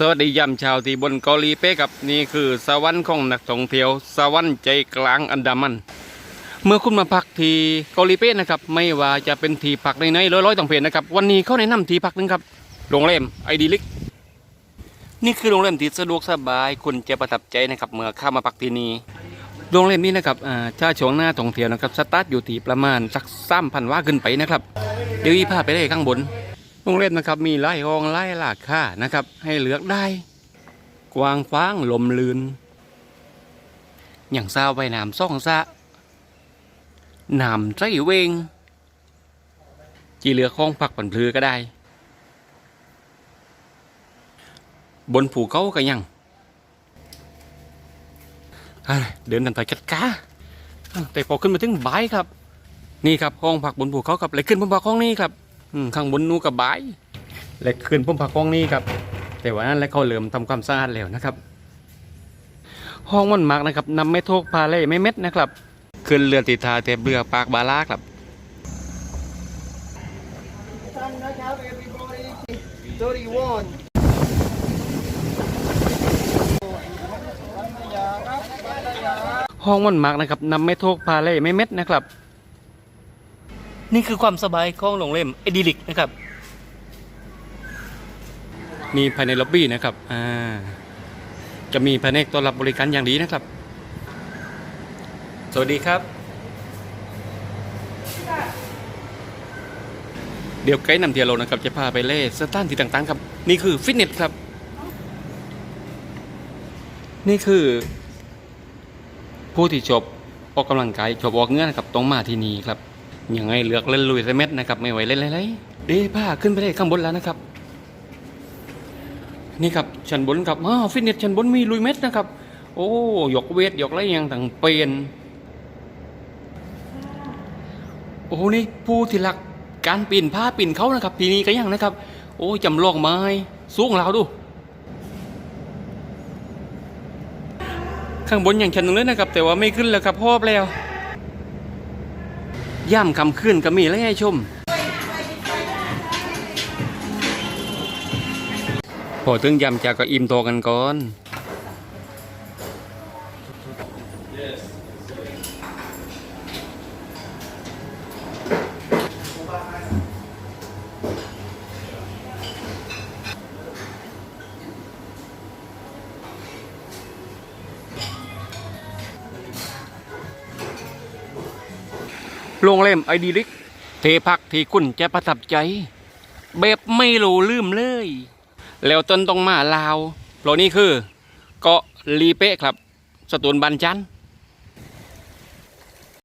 สวัสดียามชาวที่บนเกาหลีเป้ครับนี่คือสวรรค์ของนักท่องเที่ยวสวรรค์ใจกลางอันดามัน เมื่อคุณมาพักที่เกาหลีเป้นะครับ ไม่ว่าจะเป็นที่พักในในร้อยๆต่างเพจนะครับ วันนี้เขาแนะนำที่พักหนึงครับโรงแรมไอดีลิกนี่คือโรงแรมที่สะดวกสบายคุณจะประทับใจนะครับ เมื่อเข้ามาพักที่นี่โรงแรมนี้นะครับอ่าถ้าช่วงหน้าท่องเที่ยวนะครับสตาร์ทอยู่ที่ประมาณสักสามพันว่าขึ้นไปนะครับ เดี๋ยวอีพาไปได้ข้างบน โรงเรียนนะครับมีไล่ห้องไล่หลากค่านะครับ ให้เลือกได้ กว้างฟ้างลมลืน อย่างซาวไปน้ำซ่องซะน้ำใจเวง จีเลือกห้องพักผันพลือก็ได้ บนภูเขาก็ยังเดินกันไปจัดกาแต่พอขึ้นมาถึงบายครับ นี่ครับห้องพักบนภูเขาครับเลยขึ้นบนพักห้องนี้ครับ อืมข้างบนนู้นกับบายเล็กขึ้นพุ่มผักห้องนี้ครับ แต่ว่านั้นแล้วเขาเริ่มทำความสะอาดแล้วนะครับ ห้องมันมักนะครับนำไม่โทกพาเล่ไม่เม็ดนะครับขึ้นเรือติดทาเทบเรือปากบาลาครับห้องมันมักนะครับนำไม่โทกพาเล่ไม่เม็ดนะครับ นี่คือความสบายของโรงแรมเอดิลิกนะครับนี่ภายในล็อบบี้นะครับอ่าจะมีแผนกต้อนรับบริการอย่างดีนะครับ สวัสดีครับ เดี๋ยวไกด์นำเที่ยวเรานะครับ จะพาไปเล่สถานที่ต่างๆครับ นี่คือฟิตเนสครับ นี่คือ ผู้ที่ชอบออกกำลังกายชอบออกเงื้อนครับต้องมาที่นี่ครับ ยังไงเลือกเล่นลุยใส่เม็ดนะครับไม่ไหวเล่นอะไรเด้ผ้าขึ้นไปได้ข้างบนแล้วนะครับ นี่ครับชั้นบนครับอ้าวฟิตเนสชั้นบนมีลุยเม็ดนะครับ โอ้ยกเวทยกอะไรอย่างต่างเปลี่ยนโอ้นี่ผู้ที่รักการปีนผ้าปีนเขานะครับทีนี้ก็ยังนะครับ โอ้จำลองไม้สูงเราดู ข้างบนอย่างชั้นนึงเลยนะครับ แต่ว่าไม่ขึ้นแล้วครับพอบแล้ว ย่ำคำขึ้นก็มีแล้วให้ชม พอถึงย่ำจากก็อิ่มโตวกันก่อน โรงแรมไอดีลิก เทพักที่คุณจะประทับใจ แบบไม่รู้ลืมเลย แล้วต้นต้องมาลาวเพราะนี่คือเกาะลีเป้ครับ สตูลบันจันท์